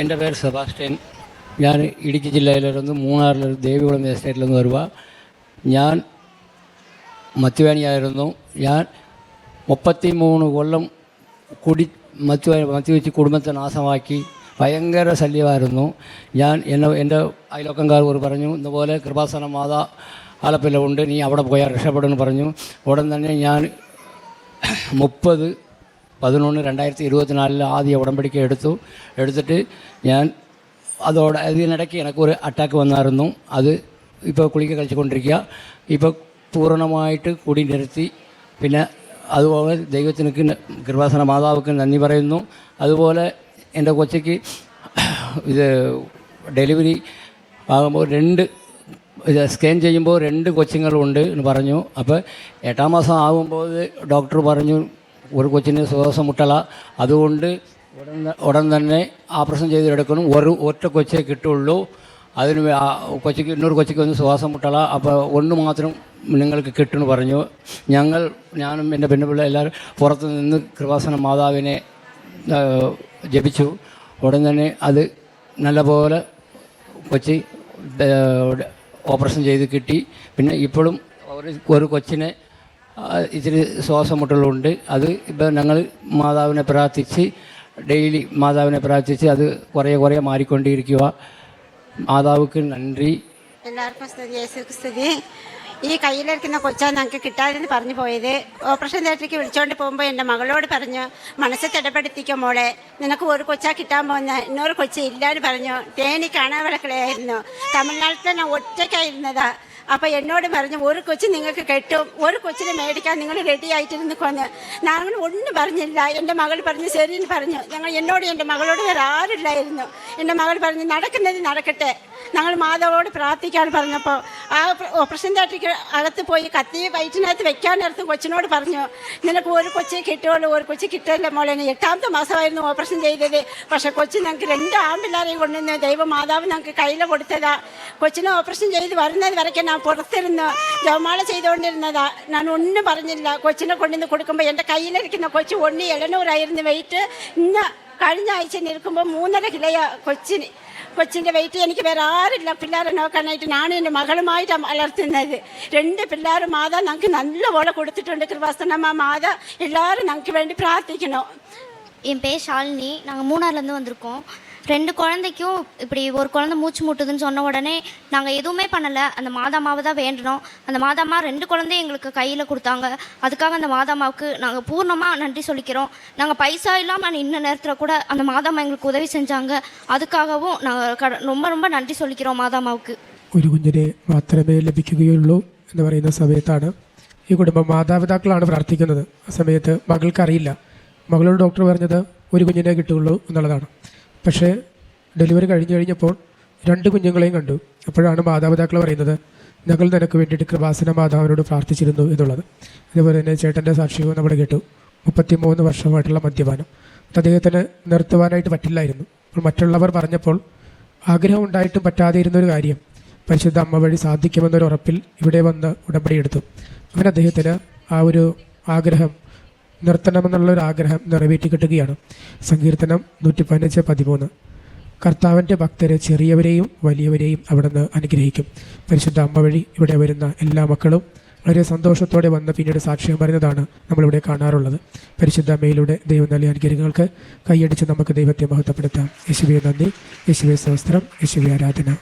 എന്റെ പേര് സെബാസ്റ്റ്യൻ. ഞാൻ ഇടുക്കി ജില്ലയിലിരുന്ന് മൂന്നാറിലൊരു ദേവികുളം എസ്റ്റേറ്റിൽ നിന്ന് വരുക ഞാൻ മദ്യപാനിയായിരുന്നു. ഞാൻ മുപ്പത്തി മൂന്ന് കൊല്ലം കുടി മദ്യ മദ്യവെച്ച് കുടുംബത്തെ നാശമാക്കി. ഭയങ്കര ശല്യമായിരുന്നു. ഞാൻ എന്നെ എന്റെ അയലോക്കംകാർ ഒരു പറഞ്ഞു ഇതുപോലെ കൃപാസന മാത ആലപ്പില ഉണ്ട് നീ അവിടെ പോയാൽ രക്ഷപ്പെടുമെന്ന് പറഞ്ഞു. ഉടൻ തന്നെ ഞാൻ മുപ്പത് പതിനൊന്ന് രണ്ടായിരത്തി ഇരുപത്തിനാലിൽ ആദ്യ ഉടമ്പടിക്ക് എടുത്തു. എടുത്തിട്ട് ഞാൻ അതോടെ അതിനിടയ്ക്ക് എനിക്കൊരു അറ്റാക്ക് വന്നായിരുന്നു. അത് ഇപ്പോൾ കുളിക്ക് കളിച്ചുകൊണ്ടിരിക്കുക. ഇപ്പോൾ പൂർണമായിട്ട് കുടി നിരത്തി പിന്നെ അതുപോലെ ദൈവത്തിന് കൃപാസന മാതാവുക്ക് നന്ദി പറയുന്നു. അതുപോലെ എന്റെ കൊച്ചയ്ക്ക് ഇത് ഡെലിവറി ആകുമ്പോൾ രണ്ട് ഇത് സ്കാൻ ചെയ്യുമ്പോൾ രണ്ട് കൊച്ചുങ്ങളുണ്ട് എന്ന് പറഞ്ഞു. അപ്പോൾ എട്ടാം മാസം ആകുമ്പോൾ ഡോക്ടർ പറഞ്ഞു ഒരു കൊച്ചിന് ശ്വാസം മുട്ടള അതുകൊണ്ട് ഉടൻ ഉടൻ തന്നെ ആപ്രേഷൻ ചെയ്തെടുക്കണം ഒരു ഒറ്റ കൊച്ചേ കിട്ടുള്ളൂ. അതിന് കൊച്ചിക്ക് ഇന്നൊരു കൊച്ചിക്ക് ഒന്ന് ശ്വാസം മുട്ടള അപ്പോൾ ഒന്ന് മാത്രം നിങ്ങൾക്ക് കിട്ടുമെന്ന് പറഞ്ഞു. ഞങ്ങൾ ഞാനും എന്റെ പെണ്ണുപിള്ള എല്ലാവരും പുറത്ത് നിന്ന് കൃപാസന മാതാവിനെ ജപിച്ചു. ഉടൻ തന്നെ അത് നല്ലപോലെ കൊച്ചി ഓപ്പറേഷൻ ചെയ്ത് കിട്ടി. പിന്നെ ഇപ്പോഴും ഒരു കൊച്ചിനെ ഇച്ചിരി ശ്വാസം മുട്ടലുണ്ട്. അത് ഇപ്പം ഞങ്ങൾ മാതാവിനെ പ്രാർത്ഥിച്ച് ഡെയിലി മാതാവിനെ പ്രാർത്ഥിച്ച് അത് കുറേ കുറേ മാറിക്കൊണ്ടിരിക്കുക മാതാവുക്ക് നന്ദി. എല്ലാവർക്കും സ്തുതി യേശുക്ക് സ്തുതി. ഈ കയ്യിലിരിക്കുന്ന കൊച്ചാ ഞങ്ങൾക്ക് കിട്ടാതെന്ന് പറഞ്ഞു പോയത്. ഓപ്പറേഷൻ തിയേറ്ററിലേക്ക് വിളിച്ചോണ്ട് പോകുമ്പോൾ എന്റെ മകളോട് പറഞ്ഞു മനസ്സ് തിടപ്പെടുത്തിക്കോ മോളെ. നിനക്ക് ഒരു കൊച്ചാ കിട്ടാൻ പോകുന്ന ഇന്നൊരു കൊച്ചു ഇല്ലാന്ന് പറഞ്ഞു. തേനി കാണാൻ വിളക്കളയായിരുന്നു തമിഴ്നാട്ടിൽ ഞാൻ ഒറ്റയ്ക്കായിരുന്നതാ. അപ്പോൾ എന്നോട് പറഞ്ഞു ഒരു കൊച്ചു നിങ്ങൾക്ക് കെട്ടും. ഒരു കൊച്ചിനെ മേടിക്കാൻ നിങ്ങൾ റെഡി ആയിട്ടിരുന്ന് കൊന്ന്. ഞങ്ങൾ ഒന്നും പറഞ്ഞില്ല. എന്റെ മകൾ പറഞ്ഞു ശരിയെന്ന് പറഞ്ഞു. ഞങ്ങൾ എന്നോട് എന്റെ മകളോട് വേറെ ആരില്ലായിരുന്നു എന്റെ മകൾ പറഞ്ഞു നടക്കുന്നത് നടക്കട്ടെ. ഞങ്ങൾ മാതാവോട് പ്രാർത്ഥിക്കാൻ പറഞ്ഞപ്പോൾ ആ ഓപ്പറേഷൻ തിയേറ്ററിക്ക് അകത്ത് പോയി കത്തി വയറ്റിനകത്ത് വെക്കാൻ നേരത്ത് കൊച്ചിനോട് പറഞ്ഞു നിനക്ക് ഒരു കൊച്ചി കിട്ടുള്ളൂ ഒരു കൊച്ചി കിട്ടല്ല മോളെ. ഇനി എട്ടാമത്തെ മാസമായിരുന്നു ഓപ്പറേഷൻ ചെയ്തത്. പക്ഷെ കൊച്ചി ഞങ്ങൾക്ക് രണ്ട് ആമ്പിള്ളാരെയും കൊണ്ടുവന്ന് ദൈവ മാതാവ് ഞങ്ങൾക്ക് കയ്യിൽ കൊടുത്തതാ. കൊച്ചിനെ ഓപ്പറേഷൻ ചെയ്ത് വരുന്നത് വരയ്ക്ക് ഞാൻ പുറത്തിരുന്ന് ജവമാല ചെയ്തുകൊണ്ടിരുന്നതാ ഞാൻ ഒന്നും പറഞ്ഞില്ല കൊച്ചിനെ കൊണ്ടുവന്ന് കൊടുക്കുമ്പോൾ എൻ്റെ കയ്യിലിരിക്കുന്ന കൊച്ചു ഒണ്ണി എഴുന്നൂറായിരുന്നു വെയിറ്റ് ഇന്ന് കഴിഞ്ഞ ആഴ്ച നിൽക്കുമ്പോൾ മൂന്നര കിലോയാ കൊച്ചിന് കൊച്ചിൻ്റെ വെയിറ്റ് എനിക്ക് വേറെ ആരില്ല പിള്ളേരെ നോക്കാനായിട്ട് ഞാൻ എൻ്റെ മകളുമായിട്ടാണ് വളർത്തുന്നത് രണ്ട് പിള്ളേർ മാതാ ഞങ്ങൾക്ക് നല്ലപോലെ കൊടുത്തിട്ടുണ്ട് കൃപാസനമ്മ മാതാ എല്ലാവരും ഞങ്ങൾക്ക് വേണ്ടി പ്രാർത്ഥിക്കണം என் பேர் ஷாலினி நாங்கள் மூணார்லேருந்து வந்திருக்கோம் ரெண்டு குழந்தைக்கும் இப்படி ஒரு குழந்தை மூச்சு முட்டுதுன்னு சொன்ன உடனே நாங்கள் எதுவுமே பண்ணலை அந்த மாதாமாவை தான் வேண்டினோம் அந்த மாதாமா ரெண்டு குழந்தையும் எங்களுக்கு கையில் கொடுத்தாங்க அதுக்காக அந்த மாதாமாவுக்கு நாங்கள் பூர்ணமாக நன்றி சொல்லிக்கிறோம் நாங்கள் பைசா இல்லாமல் நின்ன நேரத்தில் கூட அந்த மாதாமா எங்களுக்கு உதவி செஞ்சாங்க அதுக்காகவும் நாங்கள் கட ரொம்ப ரொம்ப நன்றி சொல்லிக்கிறோம் மாதாமாவுக்கு ഒരു കുഞ്ഞിനെ മാത്രമേ ലഭിക്കുകയുള്ളൂ എന്ന് പറയുന്ന സമയത്താണ് ഈ കുടുംബം മാതാപിതാക്കളാണ് പ്രാർത്ഥിക്കുന്നത് ആ സമയത്ത് മകൾക്കറിയില്ല മകളോട് ഡോക്ടർ പറഞ്ഞത് ഒരു കുഞ്ഞിനെ കിട്ടുകയുള്ളൂ എന്നുള്ളതാണ് പക്ഷേ ഡെലിവറി കഴിഞ്ഞു കഴിഞ്ഞപ്പോൾ രണ്ട് കുഞ്ഞുങ്ങളെയും കണ്ടു. അപ്പോഴാണ് മാതാപിതാക്കൾ പറയുന്നത് ഞങ്ങൾ നിനക്ക് വേണ്ടിയിട്ട് കൃപാസന മാതാവിനോട് പ്രാർത്ഥിച്ചിരുന്നു എന്നുള്ളത്. അതുപോലെ തന്നെ ചേട്ടന്റെ സാക്ഷ്യവും നമ്മൾ കേട്ടു. മുപ്പത്തിമൂന്ന് വർഷമായിട്ടുള്ള മദ്യപാനം. അത് അദ്ദേഹത്തിന് നിർത്തുവാനായിട്ട് പറ്റില്ലായിരുന്നു. അപ്പോൾ മറ്റുള്ളവർ പറഞ്ഞപ്പോൾ ആഗ്രഹം ഉണ്ടായിട്ടും പറ്റാതെ ഇരുന്നൊരു കാര്യം പരിശുദ്ധ അമ്മ വഴി സാധിക്കുമെന്നൊരു ഉറപ്പിൽ ഇവിടെ വന്ന് ഉടമ്പടിയെടുത്തു അങ്ങനെ അദ്ദേഹത്തിന് ആ ഒരു ആഗ്രഹം നിർത്തണമെന്നുള്ള ഒരു ആഗ്രഹം നിറവേറ്റി കിട്ടുകയാണ് സങ്കീർത്തനം നൂറ്റി പതിനഞ്ച് പതിമൂന്ന്. കർത്താവിന്റെ ഭക്തരെ ചെറിയവരെയും വലിയവരെയും അവിടുന്ന് അനുഗ്രഹിക്കും. പരിശുദ്ധ അമ്മ വഴി ഇവിടെ വരുന്ന എല്ലാ മക്കളും വളരെ സന്തോഷത്തോടെ വന്ന് പിന്നീട് സാക്ഷ്യം പറയുന്നതാണ് നമ്മളിവിടെ കാണാറുള്ളത്. പരിശുദ്ധ അമ്മയിലൂടെ ദൈവം നൽകിയ അനുഗ്രഹങ്ങൾക്ക് കൈയടിച്ച് നമുക്ക് ദൈവത്തെ മഹത്വപ്പെടുത്താം. യേശുവെ നന്ദി. യേശുവെ സഹസ്ത്രം യേശുവെ ആരാധന.